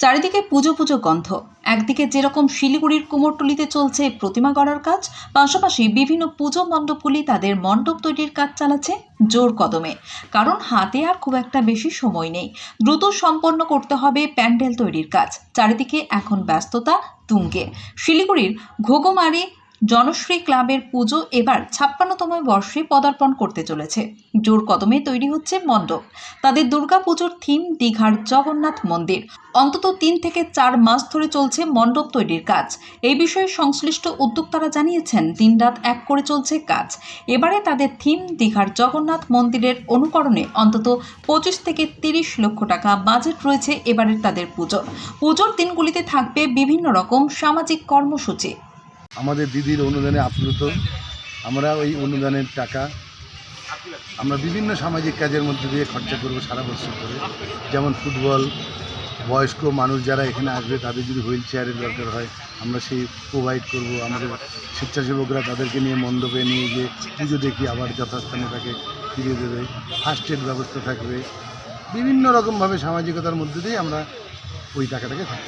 চারিদিকে পুজো পুজো গন্ধ। একদিকে যেরকম শিলিগুড়ির কুমোরটুলিতে চলছে প্রতিমা গড়ার কাজ, পাশাপাশি বিভিন্ন পুজো মণ্ডপগুলি তাদের মণ্ডপ তৈরির কাজ চালাচ্ছে জোর কদমে। কারণ হাতে আর খুব একটা বেশি সময় নেই। দ্রুত সম্পন্ন করতে হবে প্যান্ডেল তৈরির কাজ। চারিদিকে এখন ব্যস্ততা তুঙ্গে। শিলিগুড়ির ঘোগমারি জনশ্রী ক্লাবের পুজো এবার ছাপ্পান্নতম বর্ষে পদার্পণ করতে চলেছে। জোর কদমে তৈরি হচ্ছে মণ্ডপ। তাদের দুর্গাপুজোর থিম দীঘার জগন্নাথ মন্দির। অন্তত তিন থেকে চার মাস ধরে চলছে মণ্ডপ তৈরির কাজ। এই বিষয়ে সংশ্লিষ্ট উদ্যোক্তারা জানিয়েছেন, দিনরাত এক করে চলছে কাজ। এবারে তাদের থিম দীঘার জগন্নাথ মন্দিরের অনুকরণে অন্তত পঁচিশ থেকে তিরিশ লক্ষ টাকা বাজেট রয়েছে এবারের তাদের পুজো। পুজোর দিনগুলিতে থাকবে বিভিন্ন রকম সামাজিক কর্মসূচি। আমাদের দিদির অনুদানে আপ্লুত। আমরা ওই অনুদানের টাকা আমরা বিভিন্ন সামাজিক কাজের মধ্যে দিয়ে খরচা করব সারা বছর ধরে। যেমন ফুটবল, বয়স্ক মানুষ যারা এখানে আসবে, তাদের যদি হুইল চেয়ারের দরকার হয়, আমরা সেই প্রোভাইড করব। আমাদের স্বেচ্ছাসেবকরা তাদেরকে নিয়ে মণ্ডপে নিয়ে গিয়ে পুজো দেখি, আবার যথাস্থানে তাকে ফিরিয়ে দেবে। ফার্স্ট এড ব্যবস্থা থাকবে। বিভিন্ন রকমভাবে সামাজিকতার মধ্যে দিয়ে আমরা ওই টাকাটাকে করব।